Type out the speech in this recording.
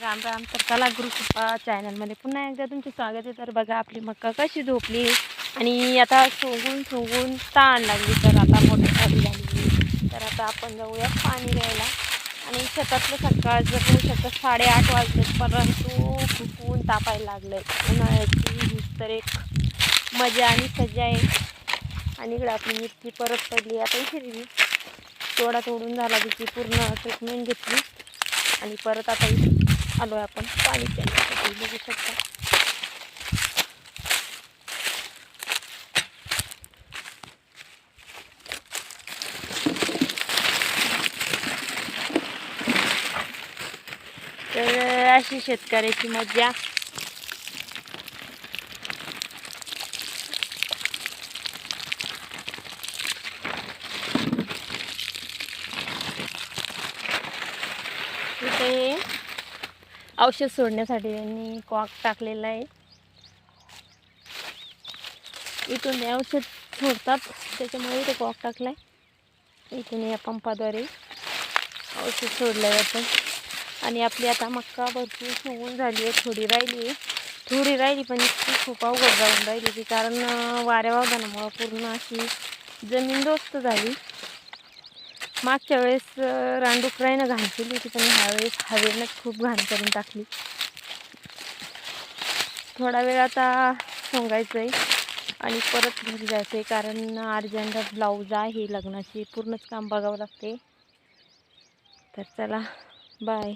राम राम तर कला गुरुकृपा चॅनलमध्ये पुन्हा एकदा तुमचं स्वागत आहे. तर बघा आपली मक्का कशी झोपली आणि आता सोंगून सोंगून ताण लागली तर आता मोठी झाली झाली तर आता आपण जाऊया पाणी घ्यायला. आणि शेतातलं सकाळचं जर शेतात साडेआठ वाजले परंतु खूप ऊन तापायला लागलं आहे उन्हाळ्याची तर एक मजा आणि सजा आहे. आणि इकडे आपली मिरची परत पडली आता हिरवी तोडा तोडून झाला तिची पूर्ण ट्रीटमेंट घेतली. आणि परत आता आलो आहे आपण पाणी प्यायला बघू शकता. तर अशी शेतकऱ्याची मज्जा. इथे औषध सोडण्यासाठी त्यांनी कॉक टाकलेला आहे. इथून ते औषध सोडतात त्याच्यामुळे इथे कॉक टाकला आहे इथून या पंपाद्वारे औषध सोडलं जातं. आणि आपली आता मक्का भरपूर सुवून झाली आहे थोडी राहिली आहे. थोडी राहिली पण इतकी खूप अवघड जाऊन राहिली ती कारण वाऱ्या वादनामुळं पूर्ण अशी जमीन दोस्त झाली. मागच्या वेळेस अं, रानडुकराईनं घाण केली होती पण ह्यावेळेस हवेनं खूप घाण करून टाकली. थोडा वेळ आता सोंगायचं आहे आणि परत घरी जायचं आहे कारण अर्जंट ब्लाऊज आहे लग्नाची पूर्णच काम बघावं लागते तर चला बाय.